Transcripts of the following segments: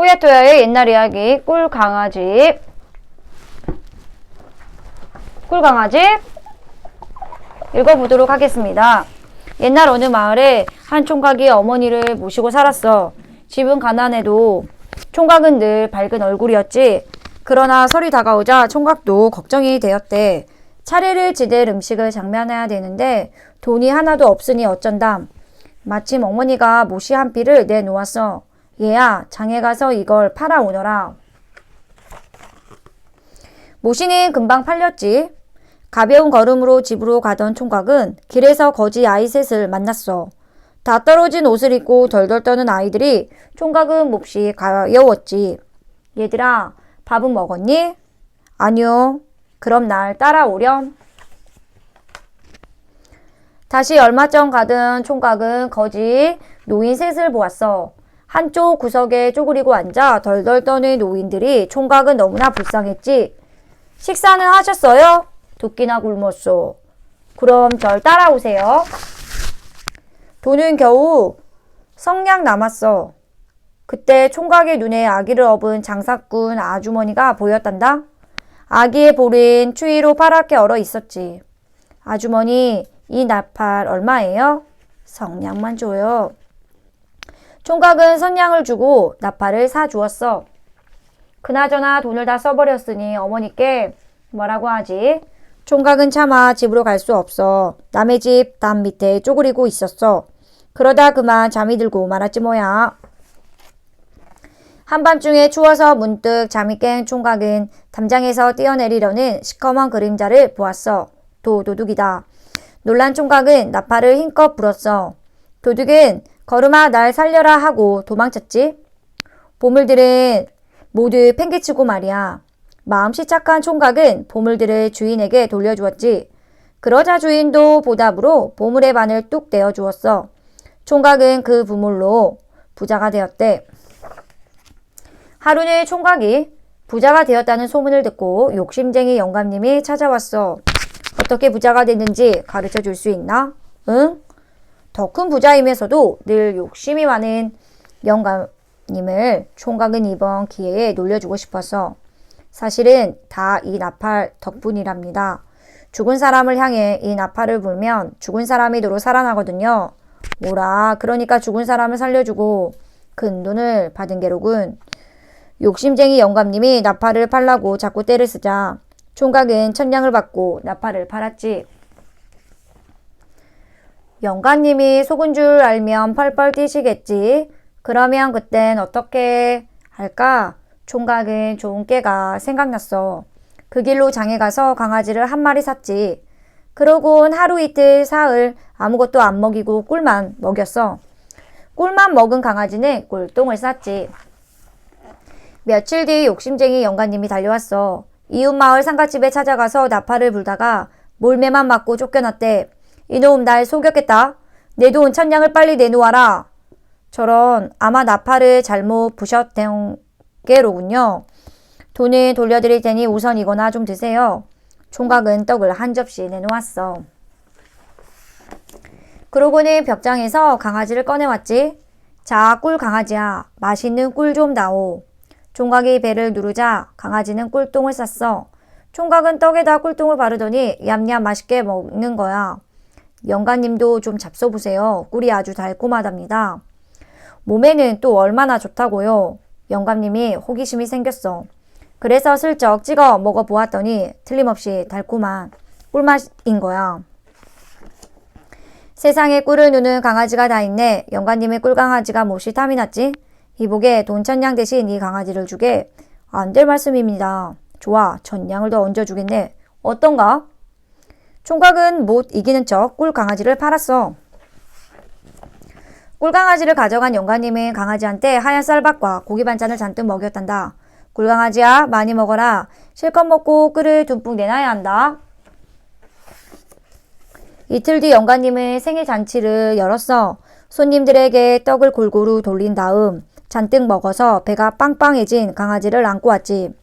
호야토야의 옛날 이야기 꿀 강아지 꿀 강아지 읽어보도록 하겠습니다. 옛날 어느 마을에 한 총각이 어머니를 모시고 살았어. 집은 가난해도 총각은 늘 밝은 얼굴이었지. 그러나 설이 다가오자 총각도 걱정이 되었대. 차례를 지낼 음식을 장만해야 되는데 돈이 하나도 없으니 어쩐담. 마침 어머니가 모시 한 피를 내놓았어. 얘야, 장에 가서 이걸 팔아 오너라. 모시는 금방 팔렸지. 가벼운 걸음으로 집으로 가던 총각은 길에서 거지 아이 셋을 만났어. 다 떨어진 옷을 입고 덜덜 떠는 아이들이 총각은 몹시 가여웠지. 얘들아, 밥은 먹었니? 아니요. 그럼 날 따라오렴. 다시 얼마 전 가던 총각은 거지 노인 셋을 보았어. 한쪽 구석에 쪼그리고 앉아 덜덜 떠는 노인들이 총각은 너무나 불쌍했지. 식사는 하셨어요? 두 끼나 굶었소. 그럼 절 따라오세요. 돈은 겨우 성냥 남았어. 그때 총각의 눈에 아기를 업은 장사꾼 아주머니가 보였단다. 아기의 볼은 추위로 파랗게 얼어 있었지. 아주머니, 이 나팔 얼마예요? 성냥만 줘요. 총각은 성냥을 주고 나팔을 사 주었어. 그나저나 돈을 다 써버렸으니 어머니께 뭐라고 하지? 총각은 차마 집으로 갈 수 없어. 남의 집 담 밑에 쪼그리고 있었어. 그러다 그만 잠이 들고 말았지 뭐야. 한밤중에 추워서 문득 잠이 깬 총각은 담장에서 뛰어내리려는 시커먼 그림자를 보았어. 도 도둑이다. 놀란 총각은 나팔을 힘껏 불었어. 도둑은 걸음아 날 살려라 하고 도망쳤지. 보물들은 모두 팽개치고 말이야. 마음씨 착한 총각은 보물들을 주인에게 돌려주었지. 그러자 주인도 보답으로 보물의 반을 뚝 떼어 주었어. 총각은 그 보물로 부자가 되었대. 하루는 총각이 부자가 되었다는 소문을 듣고 욕심쟁이 영감님이 찾아왔어. 어떻게 부자가 됐는지 가르쳐 줄 수 있나? 응? 더 큰 부자임에서도 늘 욕심이 많은 영감님을 총각은 이번 기회에 놀려주고 싶어서 사실은 다 이 나팔 덕분이랍니다. 죽은 사람을 향해 이 나팔을 불면 죽은 사람이 도로 살아나거든요. 뭐라, 그러니까 죽은 사람을 살려주고 큰 돈을 받은 게로군. 욕심쟁이 영감님이 나팔을 팔라고 자꾸 떼를 쓰자 총각은 천냥을 받고 나팔을 팔았지. 영감님이 속은 줄 알면 펄펄 뛰시겠지. 그러면 그땐 어떻게 할까? 총각은 좋은 깨가 생각났어. 그 길로 장에 가서 강아지를 한 마리 샀지. 그러곤 하루 이틀 사흘 아무것도 안 먹이고 꿀만 먹였어. 꿀만 먹은 강아지는 꿀똥을 쌌지. 며칠 뒤 욕심쟁이 영감님이 달려왔어. 이웃 마을 상가집에 찾아가서 나팔을 불다가 몰매만 맞고 쫓겨났대. 이놈 날 속였겠다. 내 돈 천냥을 빨리 내놓아라. 저런 아마 나팔을 잘못 부셨던 게로군요. 돈을 돌려드릴 테니 우선 이거나 좀 드세요. 총각은 떡을 한 접시 내놓았어. 그러고는 벽장에서 강아지를 꺼내왔지. 자, 꿀 강아지야. 맛있는 꿀좀 다오. 총각이 배를 누르자 강아지는 꿀똥을 쌌어. 총각은 떡에다 꿀똥을 바르더니 얌얌 맛있게 먹는 거야. 영가님도 좀 잡숴보세요. 꿀이 아주 달콤하답니다. 몸에는 또 얼마나 좋다고요. 영감님이 호기심이 생겼어. 그래서 슬쩍 찍어 먹어보았더니 틀림없이 달콤한 꿀맛인 거야. 세상에 꿀을 누는 강아지가 다 있네. 영감님의 꿀강아지가 몹시 탐이 났지? 이복에 돈 천냥 대신 이 강아지를 주게 안 될 말씀입니다. 좋아, 천냥을 더 얹어주겠네. 어떤가? 총각은 못 이기는 척 꿀 강아지를 팔았어. 꿀 강아지를 가져간 영감님은 강아지한테 하얀 쌀밥과 고기 반찬을 잔뜩 먹였단다. 꿀 강아지야, 많이 먹어라. 실컷 먹고 꿀을 듬뿍 내놔야 한다. 이틀 뒤 영감님은 생일 잔치를 열었어. 손님들에게 떡을 골고루 돌린 다음 잔뜩 먹어서 배가 빵빵해진 강아지를 안고 왔지.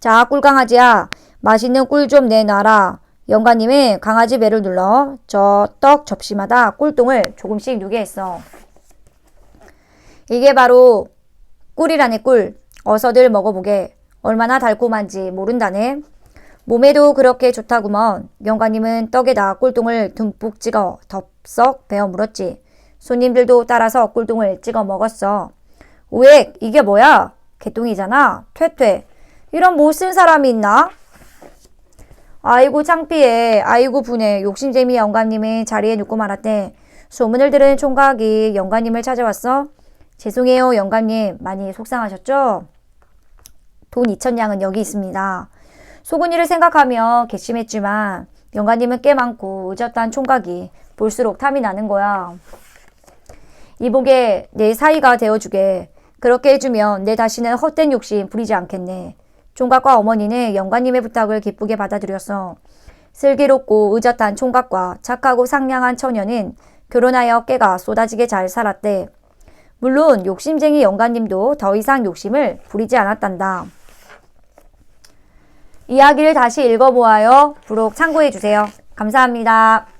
자, 꿀강아지야. 맛있는 꿀 좀 내놔라. 영감님은 강아지 배를 눌러 저 떡 접시마다 꿀똥을 조금씩 누게 했어. 이게 바로 꿀이라네 꿀. 어서들 먹어보게. 얼마나 달콤한지 모른다네. 몸에도 그렇게 좋다구먼. 영가님은 떡에다 꿀똥을 듬뿍 찍어 덥석 베어 물었지. 손님들도 따라서 꿀똥을 찍어 먹었어. 오액, 이게 뭐야? 개똥이잖아. 퇴퇴. 이런 못 쓴 사람이 있나? 아이고 창피해. 아이고 분해. 욕심쟁이 영감님이 자리에 눕고 말았대. 소문을 들은 총각이 영감님을 찾아왔어. 죄송해요 영감님. 많이 속상하셨죠? 돈 2천냥은 여기 있습니다. 소근이를 생각하며 괘씸했지만 영감님은 꽤 많고 의젓한 총각이 볼수록 탐이 나는 거야. 이복에 내 사이가 되어주게. 그렇게 해주면 내 다시는 헛된 욕심 부리지 않겠네. 총각과 어머니는 영감님의 부탁을 기쁘게 받아들였어. 슬기롭고 의젓한 총각과 착하고 상냥한 처녀는 결혼하여 깨가 쏟아지게 잘 살았대. 물론 욕심쟁이 영감님도 더 이상 욕심을 부리지 않았단다. 이야기를 다시 읽어보아요. 부록 참고해주세요. 감사합니다.